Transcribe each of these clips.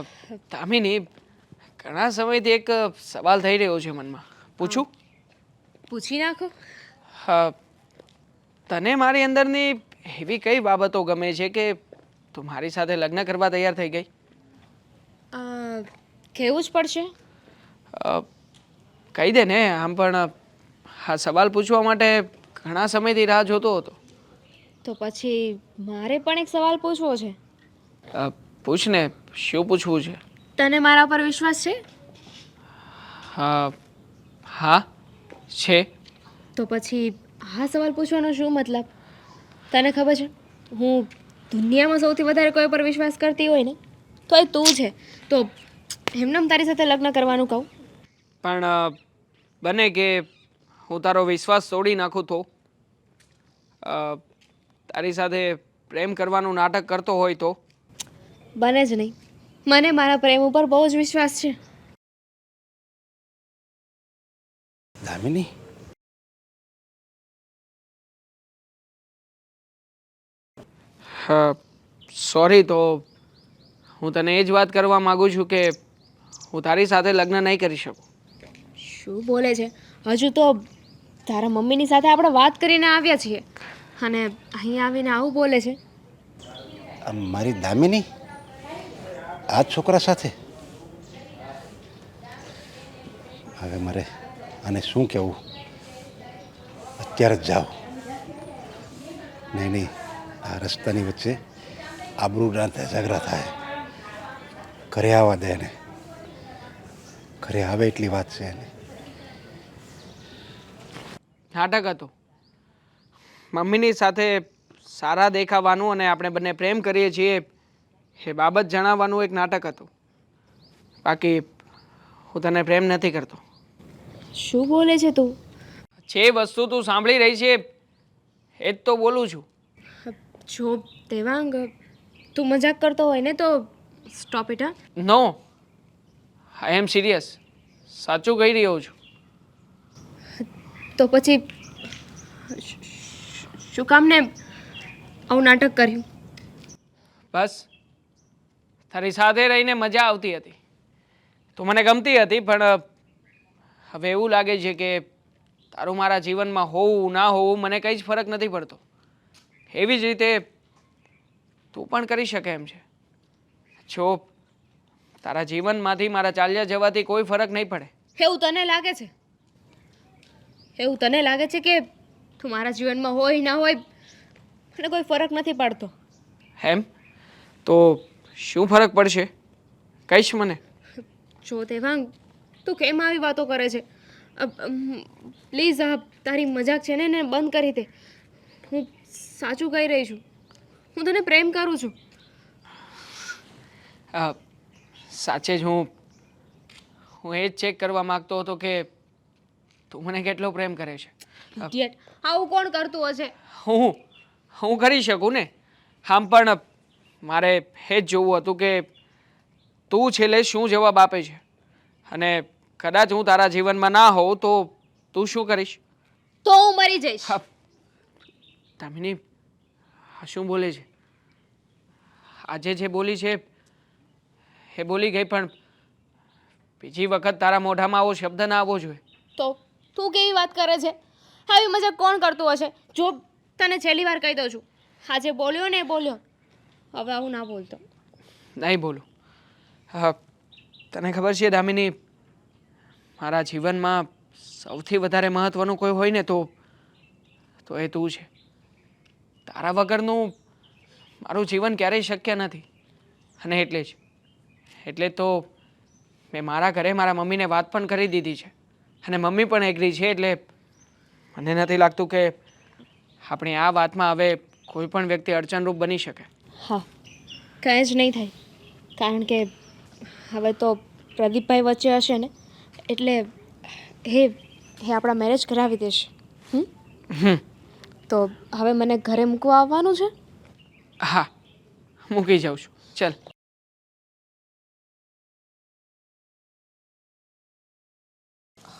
અ, દામિની ઘણા સમયથી એક સવાલ થઈ રહ્યો છે મનમાં. પૂછું? પૂછી નાખો. તને મારી અંદરની એવી કઈ બાબતો ગમે છે કે તું મારી સાથે લગ્ન કરવા તૈયાર થઈ ગઈ? કહેવું જ પડશે. કહી દે ને આમ પણ આ સવાલ પૂછવા માટે ઘણા સમયથી રાહ જોતો હતો. તો પછી મારે પણ એક સવાલ પૂછવો છે. પૂછને પૂછ ને. શું પૂછવું છે? તને મારા પર વિશ્વાસ છે? હા હા છે. તો પછી આ સવાલ પૂછવાનો શું મતલબ? તને ખબર છે હું દુનિયામાં સૌથી વધારે કોઈ પર વિશ્વાસ કરતી હોય ને તો એ તું છે. તો એમનેમ તારી સાથે લગ્ન કરવાનું કહું. પણ બને કે હું તારો વિશ્વાસ તોડી નાખું તો? તારી સાથે પ્રેમ કરવાનું નાટક કરતો હોય તો? બને જ નહીં. મને મારા પ્રેમ ઉપર બહુ જ વિશ્વાસ છે. દામિની? હા સોરી તો હું તને એ જ વાત કરવા માગું છું કે હું તારી સાથે લગ્ન નહીં કરી શકું. શું બોલે છે? હજુ તો તારા મમ્મીની સાથે આપણે વાત કરીને આવ્યા છીએ. અને અહીં આવીને આવું બોલે છે. મારી દામિની? આ છોકરા સાથે? હવે મારે આને શું કહેવું? અત્યારે જ જાઓ. નહીં નહીં, આ રસ્તાની વચ્ચે આબરૂના ઝઘડા થાય. ઘરે આવવા દે એને. ઘરે આવે એટલી વાત છે એને. નાટક હતું. મમ્મીની સાથે સારા દેખાવાનું અને આપણે બંને પ્રેમ કરીએ છીએ. એ બાબત જણાવવાનું એક નાટક હતું. બાકી હું તને પ્રેમ નથી કરતો. શું બોલે છે તું? જે વસ્તુ તું સાંભળી રહી છે એ જ તો બોલું છું. જો દેવાંગ તું મજાક કરતો હોય ને તો stop it no I am serious સાચું કહી રહ્યો છું. તો પછી શું કામ ને આવું નાટક કર્યું? બસ તારી સાથે રહીને મજા આવતી હતી. તો મને ગમતી હતી પણ હવે એવું લાગે છે કે તારું મારા જીવનમાં હોવું ના હોવું મને કંઈ જ ફરક નથી પડતો. એવી જ રીતે તું પણ કરી શકે એમ છે. જો તારા જીવનમાંથી મારા ચાલ્યા જવાથી કોઈ ફરક નહીં પડે. એવું તને લાગે છે? એવું તને લાગે છે કે તું મારા જીવનમાં હોય ના હોય મને કોઈ ફરક નથી પડતો? એમ? તો શું ફરક પડશે? કહીશ મને. જો દેવાંગ તું કેમ આવી વાતો કરે છે? પ્લીઝ આ તારી મજાક છે ને એને બંધ કરી દે. હું સાચું કહી રહી છું. હું તને પ્રેમ કરું છું. સાચે જ હું હું એ જ ચેક કરવા માંગતો હતો કે તું મને કેટલો પ્રેમ કરે છે. આવું કોણ કરતું હશે? હું હું કરી શકું ને? આમ પણ મારે એ જ જોવું હતું કે તું છેલ્લે શું જવાબ આપે છે? અને કદાચ હું તારા જીવનમાં ના હોઉં તો તું શું કરીશ? તો હું મરી જઈશ. દામિની શું બોલે છે? આજે જે બોલી છે એ બોલી ગઈ પણ બીજી વખત તારા મોઢામાં આવો શબ્દ ના આવવો જોઈએ. તો તું કેવી વાત કરે છે? આવી મજાક કોણ કરતું હશે? જો તને છેલ્લી વાર કહી દઉં છું. આજે બોલ્યો ને બોલ્યો. હવે આવું ના બોલતો. નહીં બોલું. હા, તને ખબર છે દામિની, મારા જીવનમાં સૌથી વધારે મહત્ત્વનું કોઈ હોય ને તો તો એ તું છે. તારા વગરનું મારું જીવન ક્યારેય શક્ય નથી. અને એટલે જ. એટલે તો મેં મારા ઘરે મારા મમ્મીને વાત પણ કરી દીધી છે. અને મમ્મી પણ એગ્રી છે એટલે મને નથી લાગતું કે આપણી આ વાતમાં હવે કોઈ પણ વ્યક્તિ અડચણરૂપ બની શકે. હા કંઈ જ નહીં થાય. કારણ કે હવે તો પ્રદીપભાઈ વચ્ચે હશે ને એટલે હે હે આપણા મેરેજ કરાવી દેશે. હમ? તો હવે મને ઘરે મૂકવા આવવાનું છે? હા મૂકી જાઉં છું. ચાલ.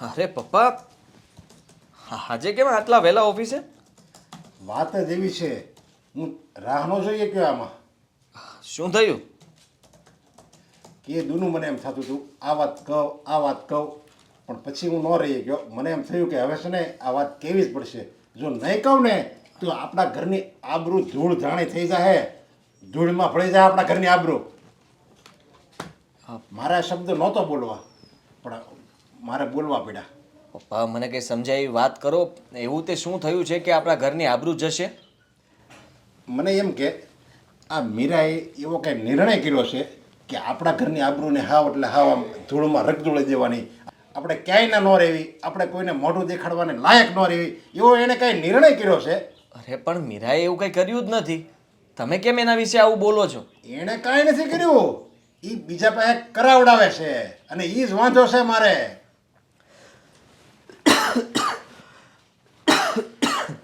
અરે પપ્પા આજે કેમ આટલા વહેલા ઓફિસે? વાત જ એવી છે. હું રાહનો જોઈએ કયો આમાં? શું થયું? કે દુનું મને એમ થતું હતું આ વાત કહું આ વાત કહું. પણ પછી હું ન રહી ગયો. મને એમ થયું કે હવે છે ને આ વાત કેવી જ પડશે. જો નહીં કહું ને તો આપણા ઘરની આબરૂ ધૂળ ધાણી થઈ જાય ધૂળમાં ભળી જાય આપણા ઘરની આબરૂ. મારા શબ્દ નહોતો બોલવા પણ મારે બોલવા પડ્યા. પપ્પા મને કંઈ સમજાય વાત કરો. એવું તે શું થયું છે કે આપણા ઘરની આબરૂ જશે? મને એમ કે આ મીરાએ એવો કંઈ નિર્ણય કર્યો છે કે આપણા ઘરની આબરૂને હાવ એટલે હાવ આમ ધૂળમાં રગધૂળી દેવાની. આપણે ક્યાંય ના ન રહેવી આપણે કોઈને મોઢું દેખાડવાને લાયક ન રહેવી એવો એણે કાંઈ નિર્ણય કર્યો છે? અરે પણ મીરાએ એવું કંઈ કર્યું જ નથી. તમે કેમ એના વિશે આવું બોલો છો? એણે કાંઈ નથી કર્યું. એ બીજા પાસે કરાવડાવે છે અને એ જ વાંધો છે મારે.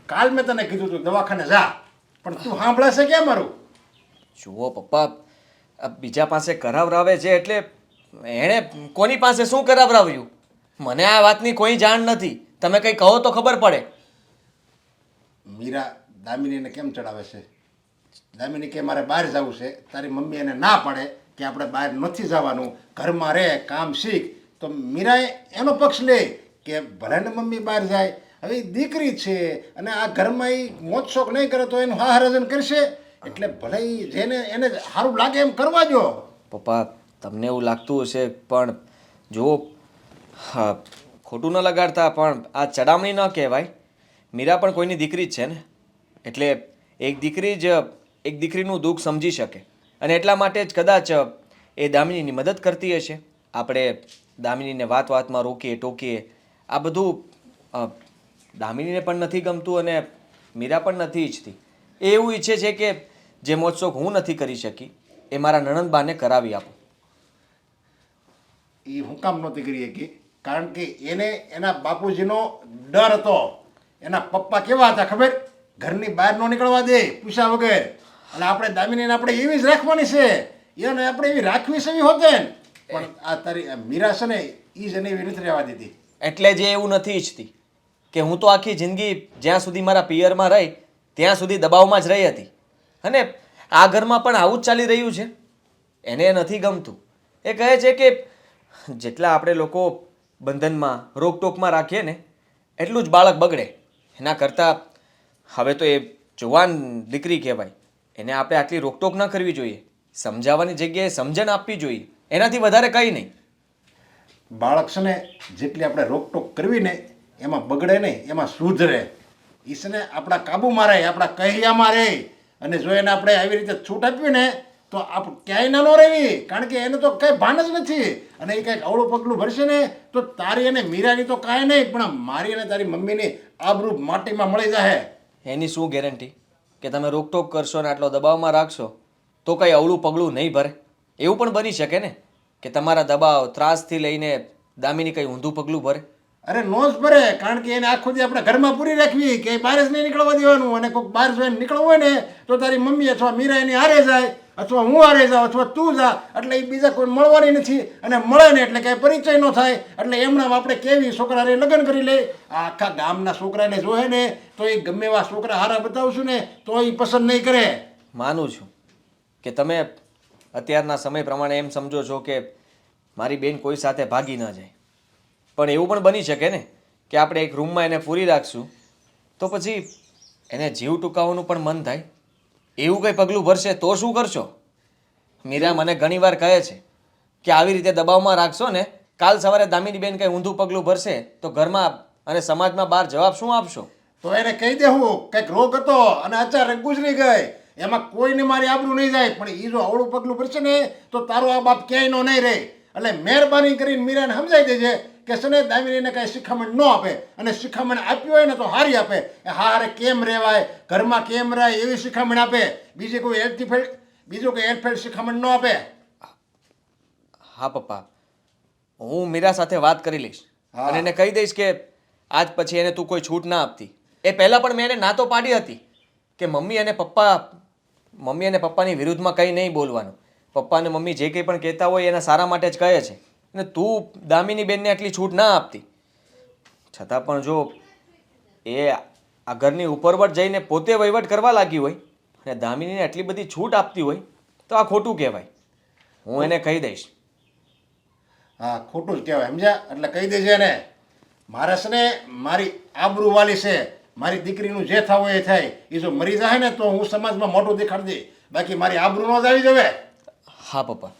કાલ મેં તને કીધું તું દવાખાને જા. પણ તું સાંભળાશે કે મારું? જુઓ પપ્પા આ બીજા પાસે કરાવરાવે છે એટલે એણે કોની પાસે શું કરાવરાવ્યું? મને આ વાતની કોઈ જાણ નથી. તમે કંઈ કહો તો ખબર પડે. મીરા દામિનીને કેમ ચડાવે છે? દામિની કે મારે બહાર જવું છે તારી મમ્મી એને ના પાડે કે આપણે બહાર નથી જવાનું ઘરમાં રહે કામ શીખ. તો મીરાએ એનો પક્ષ લે કે ભલે ને મમ્મી બહાર જાય હવે દીકરી છે અને આ ઘરમાં એ મોજશોખ નહીં કરે તો એનું હાહરજન કરશે? એટલે ભલે જેને એને સારું લાગે એમ કરવા જો પપ્પા, તમને એવું લાગતું હશે, પણ જો હા, ખોટું ન લગાડતા, પણ આ ચડામણી ન કહેવાય. મીરા પણ કોઈની દીકરી જ છે ને? એટલે એક દીકરી જ, એક દીકરીનું દુઃખ સમજી શકે. અને એટલા માટે જ કદાચ એ દામિનીની મદદ કરતી હશે. આપણે દામિનીને વાત વાતમાં રોકીએ, ટોકીએ. આ બધું દામિનીને પણ નથી ગમતું અને મીરા પણ નથી ઈચ્છતી. એ એવું ઈચ્છે છે કે જે મોજશોખ હું નથી કરી શકી એ મારા નણંદબાને કરાવી આપું. એ હું કામ નહોતી કરી શકી કારણ કે એને એના બાપુજીનો ડર હતો. એના પપ્પા કેવા હતા ખબર? ઘરની બહાર ન નીકળવા દે પૂછ્યા વગર. અને આપણે દામિનીને આપણે એવી જ રાખવાની છે. એને આપણે એવી રાખવી છે એવી હોતે પણ આ તારી મીરા છે ને એ જ એને એવી નથી રહેવા દીધી. એટલે જે એવું નથી ઈચ્છતી. કે હું તો આખી જિંદગી જ્યાં સુધી મારા પિયરમાં રહી, ત્યાં સુધી દબાવમાં જ રહી હતી. અને આ ઘરમાં પણ આવું જ ચાલી રહ્યું છે. એને નથી ગમતું. એ કહે છે કે જેટલા આપણે લોકો બંધનમાં, રોકટોકમાં રાખીએ ને, એટલું જ બાળક બગડે. એના કરતાં હવે તો એ જુવાન દીકરી કહેવાય. એને આપણે આટલી રોકટોક ન કરવી જોઈએ. સમજાવવાની જગ્યાએ સમજણ આપવી જોઈએ. એનાથી વધારે કંઈ નહીં. બાળક છે ને, જેટલી આપણે રોકટોક કરવી ને એમાં બગડે નહીં, એમાં સુધરે ઈસને આપણા કાબુમાં રહે, આપણા કહ્યામાં રહે. અને જો એને આપણે આવી રીતે છૂટ આપવી ને, તો આપ ક્યાંય ન રહેવી. કારણ કે એને તો કંઈ ભાન જ નથી. અને એ કંઈક અવળું પગલું ભરશે ને, તો તારી અને મીરાની તો કાંઈ નહીં, પણ મારી અને તારી મમ્મીની આબરૂ માટીમાં મળી જાય એની શું ગેરંટી? કે તમે રોકટોક કરશો ને આટલો દબાવમાં રાખશો, તો કંઈ અવળું પગલું નહીં ભરે. એવું પણ બની શકે ને, કે તમારા દબાવ ત્રાસથી લઈને દામીની કંઈ ઊંધું પગલું ભરે? અરે નો જ ભરે કારણ કે એને આખો દી આપણે ઘરમાં પૂરી રાખવી, કે બહાર જ નહીં નીકળવા દેવાનું, અને કોઈક બહાર જઈને નીકળવું હોય ને, તો તારી મમ્મી અથવા મીરા એની હારે જાય, અથવા હું હારે જાઉં, અથવા તું જા, એટલે એ બીજા કોઈ મળવાની નથી, અને મળે ને એટલે કાંઈ પરિચય ન થાય, એટલે એમના આપણે કેવી છોકરાને લગ્ન કરી લે આખા ગામના છોકરાને જોહે ને, તો એ ગમે એવા છોકરા હારા બતાવશું ને, તો એ પસંદ નહીં કરે. માનું છું કે તમે અત્યારના સમય પ્રમાણે એમ સમજો છો કે મારી બેન કોઈ સાથે ભાગી ન જાય. પણ એવું પણ બની શકે ને કે આપણે એક રૂમમાં એને પૂરી રાખશું, તો પછી એને જીવ ટૂંકાવવાનું પણ મન થાય. એવું કંઈ પગલું ભરશે તો શું કરશો? મીરા મને ઘણીવાર કહે છે કે આવી રીતે દબાવમાં રાખશો ને, કાલ સવારે દામિનીબેન કંઈ ઊંધું પગલું ભરશે તો ઘરમાં અને સમાજમાં બહાર જવાબ શું આપશો? તો એને કહી દેવું કંઈક રોગ હતો અને અચાનક ગુજરી ગઈ. એમાં કોઈને મારી આબરું નહીં જાય, પણ એ જો અવળું પગલું ભરશે ને, તો તારો આ બાપ ક્યાંય નો નહીં રહે. એટલે મહેરબાની કરીને મીરાને સમજાઈ દેજે કે સને દામિનીને કાંઈ શિખામણ ન આપે અને શિખામણ આપ્યું હોય ને તો હારી આપે. એ હારે કેમ રહેવાય ઘરમાં કેમ રહે એવી શિખામણ આપે. બીજી કોઈ એરથી બીજું કોઈ એરફેર શિખામણ ન આપે. હા પપ્પા. હું મીરા સાથે વાત કરી લઈશ. અને એને કહી દઈશ કે આજ પછી એને તું કોઈ છૂટ ના આપતી. એ પહેલાં પણ મેં એને ના તો પાડી હતી કે મમ્મી અને પપ્પા મમ્મી અને પપ્પાની વિરુદ્ધમાં કંઈ નહીં બોલવાનું. પપ્પા અને મમ્મી જે કંઈ પણ કહેતા હોય એના સારા માટે જ કહે છે. અને તું દામિની બેનને આટલી છૂટ ના આપતી. છતાં પણ જો એ આ ઘરની ઉપરવટ જઈને પોતે વહીવટ કરવા લાગી હોય અને દામિનીને આટલી બધી છૂટ આપતી હોય તો આ ખોટું કહેવાય. હું એને કહી દઈશ. હા ખોટું જ કહેવાય સમજ્યા? એટલે કહી દેજે ને મારે છે ને મારી આબરૂ વાલી છે મારી દીકરીનું જે થવું એ થાય. એ જો મરી જાય ને તો હું સમાજમાં મોટું દેખાડી દઈ બાકી મારી આબરૂ નો જ આવી જવે. હા પપ્પા.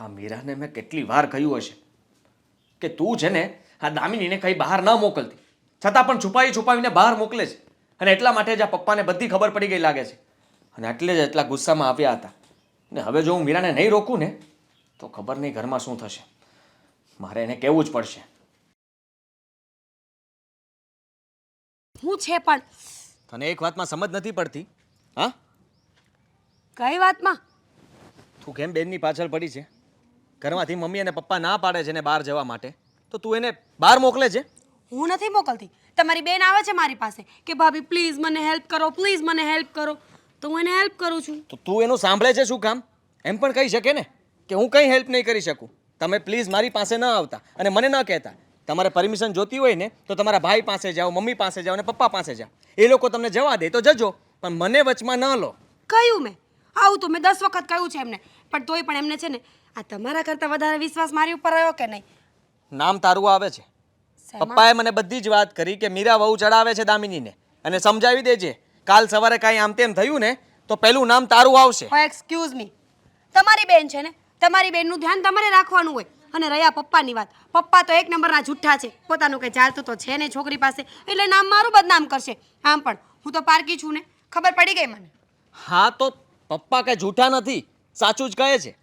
હા મીરાને મેં કેટલી વાર કહ્યું હશે કે તું છે ને આ દામિનીને કંઈ બહાર ન મોકલતી. છતાં પણ છુપાવી છુપાવીને બહાર મોકલે છે. અને એટલા માટે જ આ પપ્પાને બધી ખબર પડી ગઈ લાગે છે. અને એટલે જ એટલા ગુસ્સામાં આવ્યા હતા. ને હવે જો હું મીરાને નહીં રોકું ને તો ખબર નહીં ઘરમાં શું થશે. મારે એને કહેવું જ પડશે. હું છે પણ? તને એક વાતમાં સમજ નથી પડતી? હા? કઈ વાતમાં? તું કેમ બેનની પાછળ પડી છે? ઘરમાંથી મમ્મી અને પપ્પા ના પાડે છે ને બહાર જવા માટે તો તું એને બહાર મોકલે છે? હું નથી મોકલતી. તમારી બેન આવે છે મારી પાસે કે ભાભી પ્લીઝ મને હેલ્પ કરો પ્લીઝ મને હેલ્પ કરો. તો હું એને હેલ્પ કરું છું. તો તું એનું સાંભળે છે શું કામ? એમ પણ કહી શકે ને કે હું કંઈ હેલ્પ નહીં કરી શકું. તમે પ્લીઝ મારી પાસે ન આવતા અને મને ન કહેતા. તમારે પરમિશન જોતી હોય ને તો તમારા ભાઈ પાસે જાઓ મમ્મી પાસે જાઓ અને પપ્પા પાસે જાઓ. એ લોકો તમને જવા દે તો જજો પણ મને વચમાં ન લો. કહ્યું મેં. આવું તો મેં દસ વખત કહ્યું છે એમને. પણ તોય પણ એમને છે ને આ તમારા કરતાં વધારે વિશ્વાસ મારી ઉપર રહ્યો કે નહીં? નામ તારું આવે છે. પપ્પાએ મને બધી જ વાત કરી કે મીરા વહુ ચડાવે છે દામિનીને. અને સમજાવી દેજે કાલ સવારે કાંઈ આમ તેમ થયું ને તો પહેલું નામ તારું આવશે. એક્સક્યુઝ મી તમારી બેન છે ને? તમારી બેનનું ધ્યાન તમારે રાખવાનું હોય. અને રહ્યા પપ્પાની વાત. પપ્પા તો એક નંબરના જુઠ્ઠા છે. પોતાનું કંઈ ચાલતું તો છે નહીં છોકરી પાસે? એટલે નામ મારું બદનામ કરશે. આમ પણ હું તો પારકી છું ને. ખબર પડી ગઈ મને? હા તો પપ્પા કંઈ જૂઠા નથી. સાચું જ કહે છે.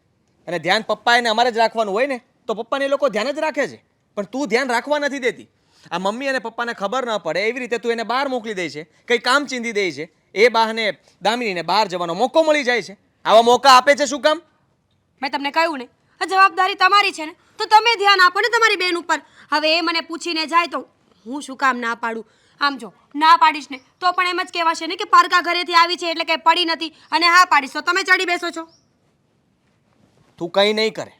અને ધ્યાન પપ્પા એને અમારે જ રાખવાનું હોય ને, તો પપ્પાને એ લોકો ધ્યાન જ રાખે છે. પણ તું ધ્યાન રાખવા નથી દેતી. આ મમ્મી અને પપ્પાને ખબર ન પડે, એવી રીતે તું એને બહાર મોકલી દે છે, કંઈ કામ ચીંધી દે છે, એ બહાને દામિનીને બહાર જવાનો મોકો મળી જાય છે. આવા મોકા આપે છે શું કામ? મેં તમને કહ્યું ને, આ જવાબદારી તમારી છે ને, તો તમે ધ્યાન આપો ને તમારી બેન ઉપર. હવે એ મને પૂછીને જાય તો હું શું કામ ના પાડું? આમ જો, ના પાડીશ ને, તો પણ એમ જ કહેવાશે ને કે પારકા ઘરેથી આવી છે એટલે કંઈ પડી નથી અને હા પાડીશ. તો તમે ચડી બેસો છો. તું કંઈ નહીં કરે.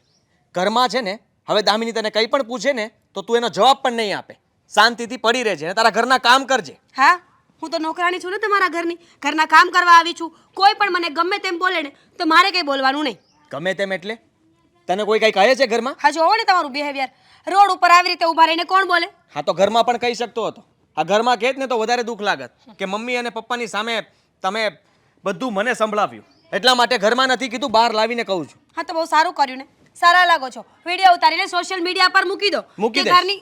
ઘરમાં છે ને હવે દામિની તને કંઈ પણ પૂછે ને તો તું એનો જવાબ પણ નહીં આપે. શાંતિથી પડી રહેજે ને તારા ઘરના કામ કરજે. હા હું તો નોકરાણી છું ને તમારા ઘરની. ઘરના કામ કરવા આવી છું. કોઈ પણ મને ગમે તેમ બોલે ને તો મારે કંઈ બોલવાનું નહીં. ગમે તેમ એટલે? તને કોઈ કંઈ કહે છે ઘરમાં? હા જોવો ને તમારું બિહેવિયર રોડ ઉપર આવી રીતે ઊભા રહીને કોણ બોલે? હા તો ઘરમાં પણ કહી શકતો હતો. આ ઘરમાં કહેત ને તો વધારે દુઃખ લાગત કે મમ્મી અને પપ્પાની સામે તમે બધું મને સંભળાવ્યું. એટલા માટે ઘરમાં નથી કીધું બહાર લાવીને કહું છું. હા તો બહુ સારું કર્યું ને. સારા લાગો છો. વીડિયો ઉતારીને સોશિયલ મીડિયા પર મૂકી દો. મૂકી કે દઈશ. ઘરની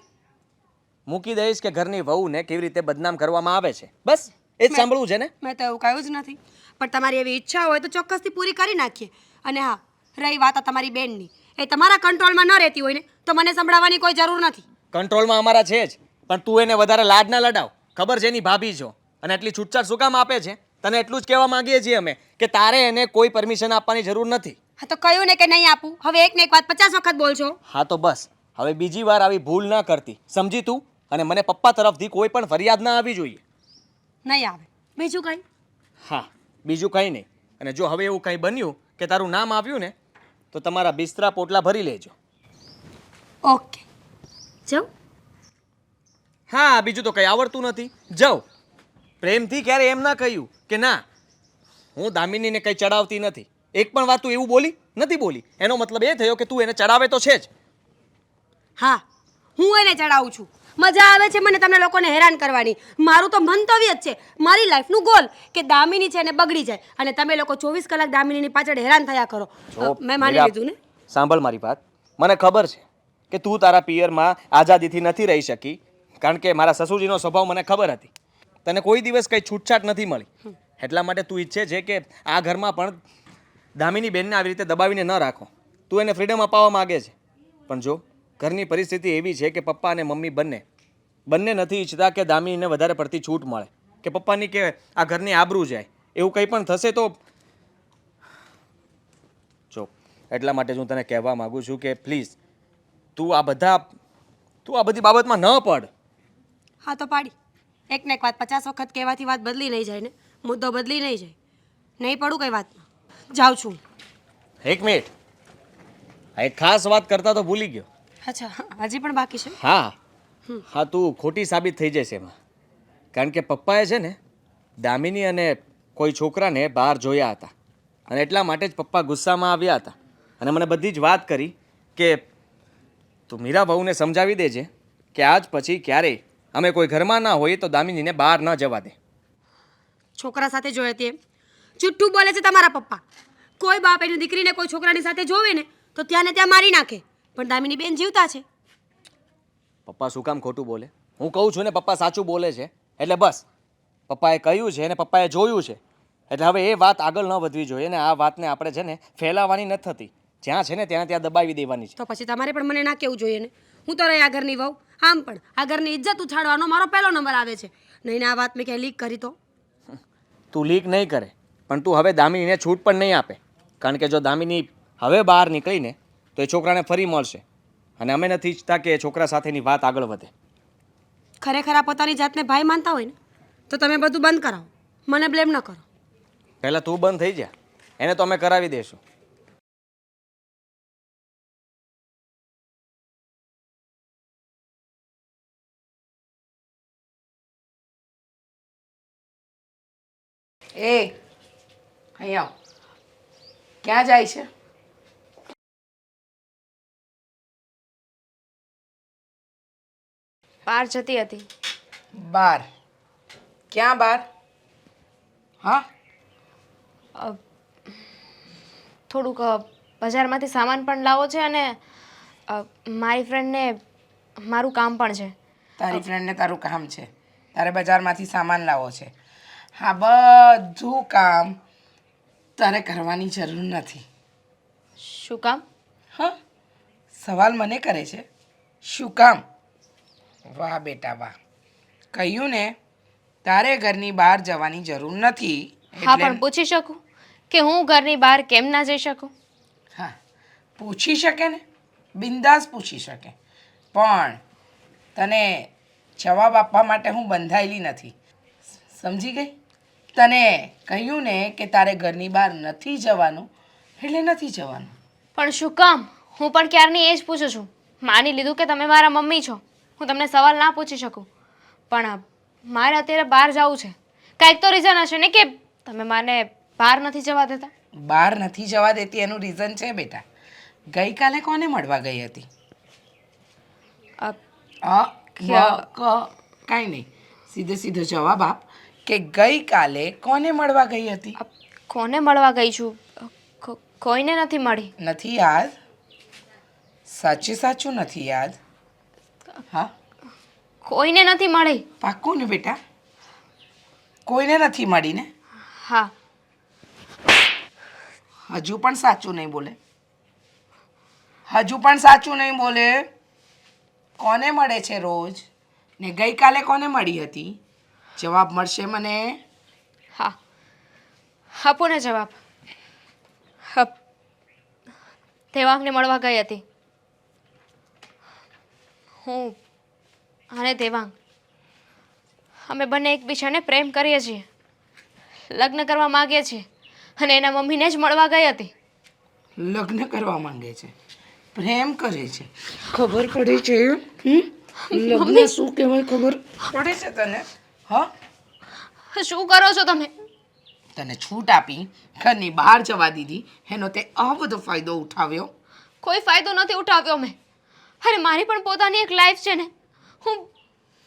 મૂકી દઈશ કે ઘરની વહુને કેવી રીતે બદનામ કરવામાં આવે છે. બસ એ જ સાંભળવું છે ને? મેં તો એવું કહ્યું જ નથી. પણ તમારી એવી ઈચ્છા હોય તો ચોક્કસથી પૂરી કરી નાખીએ. અને હા રહી વાત આ તમારી બેનની. એ તમારા કંટ્રોલમાં ન રહેતી હોય ને તો મને સંભળાવવાની કોઈ જરૂર નથી. કંટ્રોલમાં અમારા છે જ. પણ તું એને વધારે લાડ ના લડાવ. ખબર છે એની ભાભી છો અને એટલી છૂટછાટ શું કામ આપે છે? તને એટલું જ કહેવા માંગીએ છીએ અમે. કે તારે એને કોઈ પરમિશન આપવાની જરૂર નથી. હા તો કહ્યું ને કે નહીં આપું? હવે એક ને એક વાત પચાસ વખત બોલશો હા તો બસ. હવે બીજી વાર આવી ભૂલ ના કરતી. સમજી તું? અને મને પપ્પા તરફથી કોઈ પણ ફરિયાદ ના આવી જોઈએ. નહીં આવે. બીજું કંઈ? હા બીજું કંઈ નહીં. અને જો હવે એવું કંઈ બન્યું કે તારું નામ આવ્યું ને તો તમારા બિસ્તરા પોટલા ભરી લેજો. ઓકે. જાઉં? હા બીજું તો કંઈ આવડતું નથી. જાઉં. પ્રેમથી ક્યારે એમ ના કહ્યું કે ના હું દામિનીને કંઈ ચડાવતી નથી. એક પણ વાત તું એવું બોલી નથી બોલી. એનો મતલબ એ થયો કે તું એને ચડાવે તો છે જ. હા હું એને ચડાવું છું. મજા આવે છે મને તમને લોકોને હેરાન કરવાની. મારું તો મંતવ્ય જ છે. મારી લાઈફનું ગોલ કે દામિની છે ને બગડી જાય. અને તમે લોકો ચોવીસ કલાક દામિનીની પાછળ હેરાન થયા કરો. મેં માની લીધું ને? સાંભળ મારી વાત. મને ખબર છે કે તું તારા પિયરમાં આઝાદીથી નથી રહી શકી. કારણ કે મારા સસુજીનો સ્વભાવ મને ખબર હતી. તને કોઈ દિવસ કંઈ છૂટછાટ નથી મળી. એટલા માટે તું ઈચ્છે છે કે આ ઘરમાં પણ દામિની બેનને આવી રીતે દબાવીને ન રાખો. તું એને ફ્રીડમ અપાવવા માગે છે. પણ જો, ઘરની પરિસ્થિતિ એવી છે કે પપ્પા અને મમ્મી બંને બંને નથી ઈચ્છતા કે દામિનીને વધારે પડતી છૂટ મળે. કે પપ્પાની કે આ ઘરની આબરૂ જાય. એવું કંઈ પણ થશે તો જો, એટલા માટે હું તને કહેવા માગું છું કે પ્લીઝ તું આ બધા, તું આ બધી બાબતમાં ન પડ. હા, તો પાડી. એક ને એક વાત પચાસ વખત કહેવાથી વાત બદલી નહીં જાય ને. મુદ્દો બદલી નહીં જાય. નહીં પડું કઈ વાતમાં. જાઉં છું. એક મિનિટ. આ એક ખાસ વાત કરતા તો ભૂલી ગયો. અચ્છા હજી પણ બાકી છે? હા. હા તું ખોટી સાબિત થઈ જશે એમાં. કારણ કે પપ્પાએ છે ને દામિની અને કોઈ છોકરાને બહાર જોયા હતા. અને એટલા માટે જ પપ્પા ગુસ્સામાં આવ્યા હતા. અને મને બધી જ વાત કરી કે તું મીરા બહુને સમજાવી દેજે કે આજ પછી ક્યારેય અમે કોઈ ઘરમાં ના હોઈએ તો દામિનીને બહાર ન જવા દે. છોકરા સાથે જોયે તે. જુઠ્ઠું બોલે છે તમારા પપ્પા. કોઈ બાપ એની દીકરીને કોઈ છોકરાની સાથે જોવે ને તો ત્યાં ને ત્યાં મારી નાખે. પણ દામિની બેન જીવતા છે. પપ્પા શું કામ ખોટું બોલે? હું કહું છું ને પપ્પા સાચું બોલે છે. એટલે બસ. પપ્પાએ કહ્યું છે અને પપ્પાએ જોયું છે. એટલે હવે એ વાત આગળ ન વધવી જોઈએ ને આ વાતને આપણે છે ને ફેલાવાની નથી થતી. જ્યાં છે ને ત્યાં ત્યાં દબાવી દેવાની છે. તો પછી તમારે પણ મને ના કહેવું જોઈએ ને? હું તો રહી આ ઘરની વહુ. આમ પણ આ ઘરની ઇજ્જત ઉછાળવાનો મારો પહેલો નંબર આવે છે. નહીં ને આ વાત મેં ક્યાંય લીક કરી તો? તું લીક નહીં કરે પણ તું હવે દામિનીને છૂટ પણ નહીં આપે. કારણ કે જો દામિની હવે બહાર નીકળીને તો એ છોકરાને ફરી મળશે. અને અમે નથી ઈચ્છતા કે એ છોકરા સાથેની વાત આગળ વધે. ખરેખર આ પોતાની જાતને ભાઈ માનતા હોય ને તો તમે બધું બંધ કરાવો. મને બ્લેમ ન કરો. પહેલાં તું બંધ થઈ જા. એને તો અમે કરાવી દઈશું એ અહીં આવ. ક્યાં જાય છે? બહાર જતી હતી. બાર ક્યાં બાર હા? અ, થોડુંક અ, બજારમાંથી સામાન પણ લાવો છે અને અ, મારી ફ્રેન્ડને મારું કામ પણ છે. તારી ફ્રેન્ડને તારું કામ છે. તારે બજારમાંથી સામાન લાવો છે. હા બધું કામ તારે કરવાની જરૂર નથી. શું કામ? હા સવાલ મને કરે છે. શું કામ? વાહ બેટા વાહ. કહ્યું ને તારે ઘરની બહાર જવાની જરૂર નથી હા પણ પૂછી શકું? કે હું ઘરની બહાર કેમ ના જઈ શકું? હા પૂછી શકે ને? બિંદાસ પૂછી શકે. પણ તને જવાબ આપવા માટે હું બંધાયેલી નથી. સમજી ગઈ? તને કહ્યું ને કે તારે ઘરની બહાર નથી જવાનું એટલે નથી જવાનું. પણ શું કામ? હું પણ ક્યારની એ જ પૂછું છું. માની લીધું કે તમે મારા મમ્મી છો. હું તમને સવાલ ના પૂછી શકું. પણ મારે અત્યારે બહાર જવું છે. કાંઈક તો રીઝન હશે ને કે તમે મને બહાર નથી જવા દેતા? બહાર નથી જવા દેતી એનું રીઝન છે બેટા. ગઈકાલે કોને મળવા ગઈ હતી? કાંઈ નહીં. સીધે સીધો જવાબ આપ. કે ગઈકાલે કોને મળવા ગઈ હતી? કોને મળવા ગઈ છું? કોઈને નથી મળી. નથી યાદ? સાચી સાચું નથી યાદ? હા? કોઈને નથી મળી. પાક્કું ને બેટા? કોઈને નથી મળી ને હા. હજુ પણ સાચું નહીં બોલે. હજુ પણ સાચું નહીં બોલે. કોને મળે છે રોજ? ને ગઈકાલે કોને મળી હતી? જવાબ મળશે મને? હા. આપો ને જવાબ. દેવાંગને મળવા ગઈ હતી. હું અને દેવાંગ. અમે બંને એકબીજાને પ્રેમ કરીએ છીએ. લગ્ન કરવા માગીએ છીએ. અને એના મમ્મીને જ મળવા ગઈ હતી. લગ્ન કરવા માંગે છે. પ્રેમ કરે છે. ખબર પડે છે લગ્ન શું કહેવાય ખબર? પડે છે તને? હા? શું કરો છો તમે? તને છૂટ આપી ઘરની બહાર જવા દીધી. એનો તે આ બધો ફાયદો ઉઠાવ્યો? કોઈ ફાયદો નથી ઉઠાવ્યો મેં. અરે મારી પણ પોતાની એક લાઈફ છે ને. હું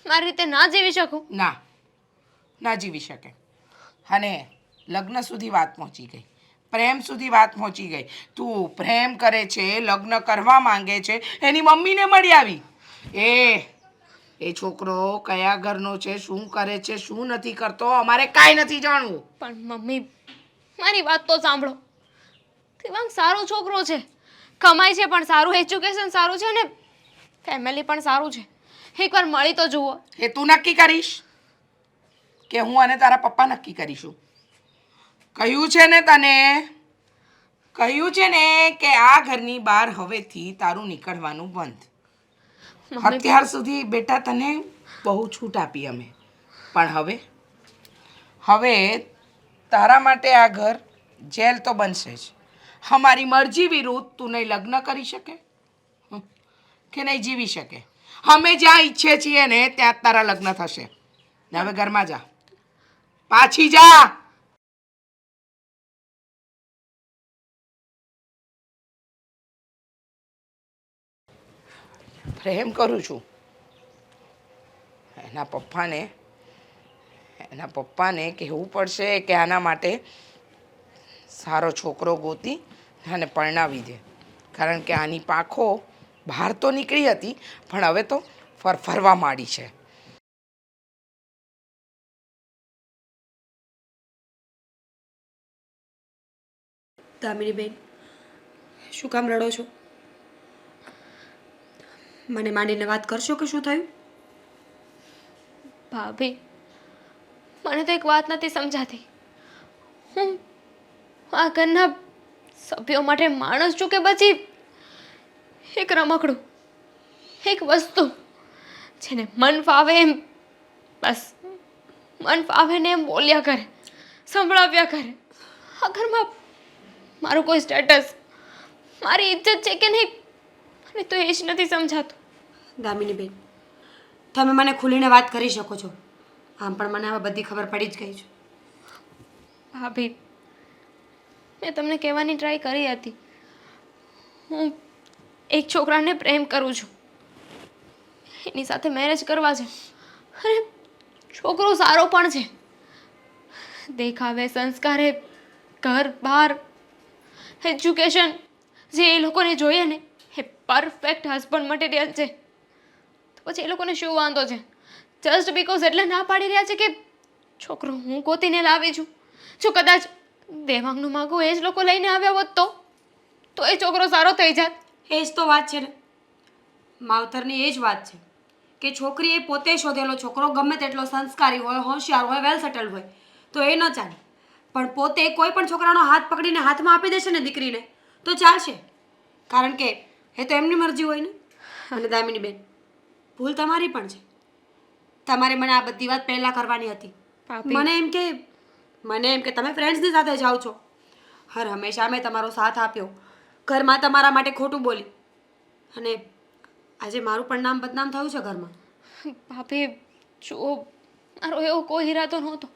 મારી રીતે ના જીવી શકું? ના ના જીવી શકે. અને લગ્ન સુધી વાત પહોંચી ગઈ. પ્રેમ સુધી વાત પહોંચી ગઈ. તું પ્રેમ કરે છે લગ્ન કરવા માંગે છે એની મમ્મીને મળી આવી. એ એ છોકરો કયા ઘરનો છે શું કરે છે શું નથી કરતો અમારે કાંઈ નથી જાણવું. પણ મમ્મી મારી વાત તો સાંભળો. દેવાંગ સારો છોકરો છે. કમાય છે પણ સારું એજ્યુકેશન સારું છે ને ફેમિલી પણ સારું છે. એકવાર મળી તો જુઓ. એ તું નક્કી કરીશ કે હું અને તારા પપ્પા નક્કી કરીશું? કહ્યું છે ને તને કહ્યું છે ને કે આ ઘરની બહાર હવેથી તારું નીકળવાનું બંધ. અત્યાર સુધી બેટા તને બહુ છૂટ આપી અમે. પણ હવે હવે તારા માટે આ ઘર જેલ તો બનશે જ. અમારી મરજી વિરુદ્ધ તું નહીં લગ્ન કરી શકે. કે નહીં જીવી શકે? અમે જ્યાં ઈચ્છે છીએ ને ત્યાં તારા લગ્ન થશે. હવે ઘરમાં જા. પાછી જા! પ્રેમ કરું છું. એના પપ્પાને એના પપ્પાને કહેવું પડશે કે આના માટે સારો છોકરો ગોતી અને પરણાવી દે. કારણ કે આની પાંખો બહાર તો નીકળી હતી, પણ હવે તો ફરફરવા માંડી છે. દામિનીબેન, શું કામ રડો છો? મને માંડીને વાત કરશો કે શું થયું? ભાભી, મને તો એક વાત નથી સમજાતી. હું આ ઘરના સભ્યો માટે માણસ છું કે પછી એક રમકડું, એક વસ્તુ જેને મન ફાવે એમ, બસ, મન ફાવે ને એમ બોલ્યા કરે, સંભળાવ્યા કરે. આ ઘરમાં મારું કોઈ સ્ટેટસ મારી ઇજ્જત છે કે નહીં, મને તો એ જ નથી સમજાતું. દામિની બેન. તમે મને ખુલીને વાત કરી શકો છો. આમ પણ મને હવે બધી ખબર પડી જ ગઈ છે. ભાભી મેં તમને કહેવાની ટ્રાય કરી હતી. હું એક છોકરાને પ્રેમ કરું છું. એની સાથે મેરેજ કરવા છે. અરે છોકરો સારો પણ છે. દેખાવે, સંસ્કારે, ઘર બહાર એજ્યુકેશન જે એ લોકોને જોઈએ ને, એ પરફેક્ટ હસબન્ડ મટીરિયલ છે. તો પછી એ લોકોને શું વાંધો છે? જસ્ટ બીકોઝ એટલે ના પાડી રહ્યા છે કે છોકરો હું ગોતીને લાવી છું. જો કદાચ દેવાંગનું માગું એ જ લોકો લઈને આવ્યા હોત તો? તો એ છોકરો સારો થઈ જાત. એ જ તો વાત છે ને. માવતરની એ જ વાત છે કે છોકરી એ પોતે શોધેલો છોકરો ગમે તેટલો સંસ્કારી હોય, હોશિયાર હોય વેલ સેટલ હોય, તો એ ન ચાલે. પણ પોતે કોઈ પણ છોકરાનો હાથ પકડીને હાથમાં આપી દેશે ને દીકરીને, તો ચાલશે. કારણ કે એ તો એમની મરજી હોય ને. અને દામિની બેન ભૂલ તમારી પણ છે. તમારે મને આ બધી વાત પહેલાં કરવાની હતી. મને એમ કે મને એમ કે તમે ફ્રેન્ડ્સની સાથે જાઓ છો. હર હંમેશા મેં તમારો સાથ આપ્યો. ઘરમાં તમારા માટે ખોટું બોલી. અને આજે મારું પણ નામ બદનામ થયું છે ઘરમાં. ભાભી જો મારો એવો કોઈ ઈરાદો નહોતો.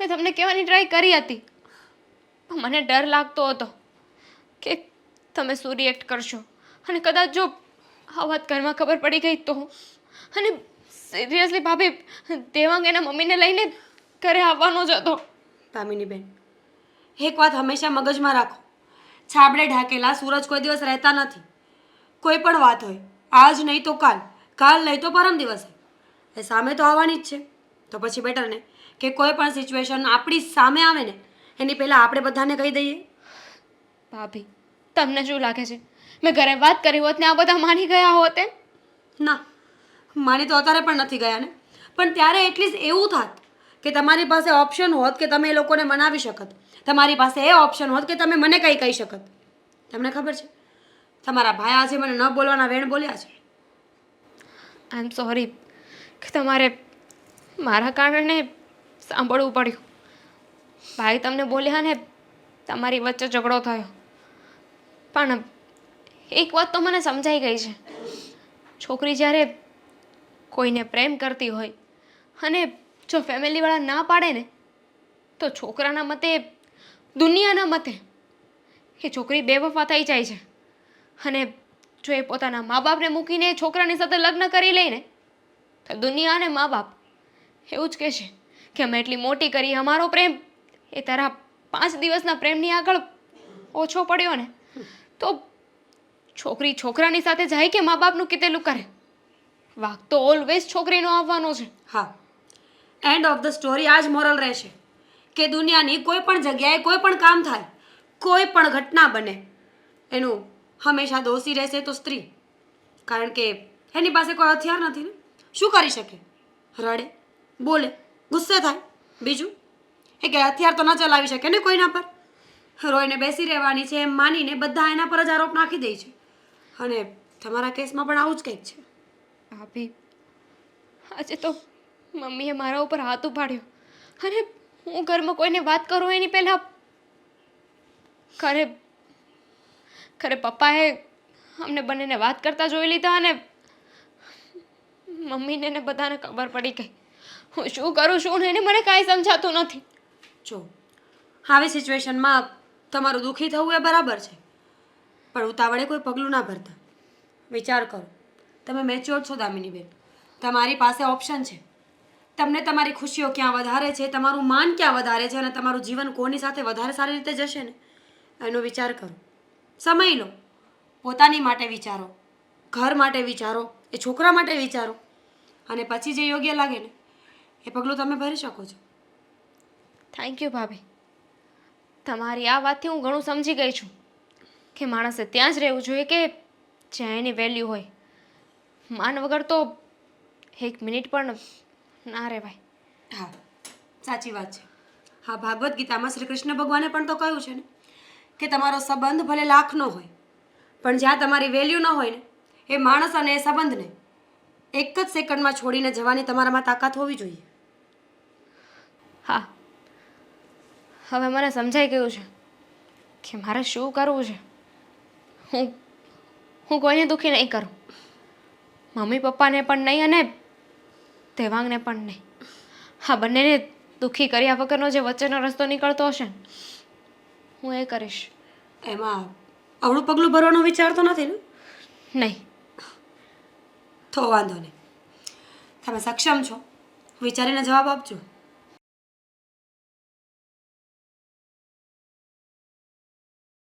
મેં તમને કહેવાની ટ્રાય કરી હતી. મને ડર લાગતો હતો કે તમે શું રિએક્ટ કરશો. અને કદાચ જો આ વાત ઘરમાં ખબર પડી ગઈ તો. અને સિરિયસલી ભાભી દેવાંગ એના મમ્મીને લઈને ઘરે આવવાનો જ હતો. ભામિની બેન એક વાત હંમેશા મગજમાં રાખો. છાબડે ઢાકેલા સૂરજ કોઈ દિવસ રહેતા નથી. કોઈ પણ વાત હોય આજ નહીં તો કાલ કાલ નહીં તો પરમ દિવસે. એ સામે તો આવવાની જ છે. તો પછી બેટર ને કે કોઈ પણ સિચ્યુએશન આપણી સામે આવે ને એની પહેલાં આપણે બધાને કહી દઈએ. ભાભી તમને શું લાગે છે? મેં ઘરે વાત કરી હોત ને આ બધા માની ગયા હોત ના માની તો અત્યારે પણ નથી ગયા ને. પણ ત્યારે એટલીસ્ટ એવું થાત કે તમારી પાસે ઓપ્શન હોત કે તમે એ લોકોને મનાવી શકત. તમારી પાસે એ ઓપ્શન હોત કે તમે મને કંઈ કહી શકત. તમને ખબર છે? તમારા ભાઈ આજે મને ન બોલવાના વેણ બોલ્યા છે. આઈ એમ સોરી કે તમારે મારા કારણે સાંભળવું પડ્યું. ભાઈ તમને બોલ્યા ને તમારી વચ્ચે ઝઘડો થયો. પણ એક વાત તો મને સમજાઈ ગઈ છે. છોકરી જ્યારે કોઈને પ્રેમ કરતી હોય અને જો ફેમિલીવાળા ના પાડે ને, તો છોકરાના મતે, દુનિયાના મતે એ છોકરી બેવફા થઈ જાય છે. અને જો એ પોતાના મા બાપને મૂકીને છોકરાની સાથે લગ્ન કરી લઈને તો દુનિયા અને મા બાપ એવું જ કહેશે કે અમે એટલી મોટી કરી, અમારો પ્રેમ એ તારા પાંચ દિવસના પ્રેમની આગળ ઓછો પડ્યો ને, તો છોકરી છોકરાની સાથે જાય કે મા બાપનું કીધેલું કરે? વાક તો ઓલવેઝ છોકરીનો આવવાનો છે. હા. એન્ડ ઓફ ધ સ્ટોરી આ જ મોરલ રહેશે કે દુનિયાની કોઈ પણ જગ્યાએ કોઈ પણ કામ થાય, કોઈ પણ ઘટના બને, એનું હંમેશા દોષી રહેશે તો સ્ત્રી. કારણ કે એની પાસે કોઈ હથિયાર નથી ને. શું કરી શકે? રડે, બોલે, ગુસ્સે થાય. બીજું એ કે હથિયાર તો ન ચલાવી શકે ને કોઈના પર. રોઈને બેસી રહેવાની છે એમ માનીને બધા એના પર જ આરોપ નાખી દે છે. અને તમારા કેસમાં પણ આવું જ કંઈક છે. ભાભી આજે તો મમ્મીએ મારા ઉપર હાથ ઉપાડ્યો. અને હું ઘરમાં કોઈને વાત કરું એની પહેલાં ખરે ખરે પપ્પાએ અમને બંનેને વાત કરતા જોઈ લીધા અને મમ્મીને ને બધાને ખબર પડી ગઈ. હું શું કરું શું નહીં મને કાંઈ સમજાતું નથી. જો આવી સિચ્યુએશનમાં તમારું દુઃખી થવું એ બરાબર છે. પણ ઉતાવળે કોઈ પગલું ના ભરતા. વિચાર કરો, તમે મેચ્યોર છો દામિનીબેન. તમારી પાસે ઓપ્શન છે. તમને તમારી ખુશીઓ ક્યાં વધારે છે, તમારું માન ક્યાં વધારે છે અને તમારું જીવન કોની સાથે વધારે સારી રીતે જશે ને? એનો વિચાર કરો. સમય લો. પોતાની માટે વિચારો. ઘર માટે વિચારો. એ છોકરા માટે વિચારો. અને પછી જે યોગ્ય લાગે ને, એ પગલું તમે ભરી શકો છો. થેન્ક યુ ભાભી. તમારી આ વાતથી હું ઘણું સમજી ગઈ છું. કે માણસે ત્યાં જ રહેવું જોઈએ કે જ્યાં એની વેલ્યુ હોય. માન વગર તો એક મિનિટ પણ ના રહેવાય. હા સાચી વાત છે. હા ભાગવદ્ ગીતામાં શ્રી કૃષ્ણ ભગવાને પણ તો કહ્યું છે ને કે તમારો સંબંધ ભલે લાખનો હોય પણ જ્યાં તમારી વેલ્યુ ન હોય ને એ માણસ અને એ સંબંધને એક જ સેકન્ડમાં છોડીને જવાની તમારામાં તાકાત હોવી જોઈએ. હા. હવે મને સમજાઈ ગયું છે કે મારે શું કરવું છે? હું હું કોઈને દુઃખી નહીં કરું. મમ્મી પપ્પાને પણ નહીં અને દેવાંગને પણ નહીં. હા બંનેને દુઃખી કર્યા વગરનો જે વચ્ચેનો રસ્તો નીકળતો હશે ને, હું એ કરીશ. એમાં અવળું પગલું ભરવાનો વિચાર તો નથી ને? નહીં. તો વાંધો નહીં. તમે સક્ષમ છો. વિચારીને જવાબ આપજો.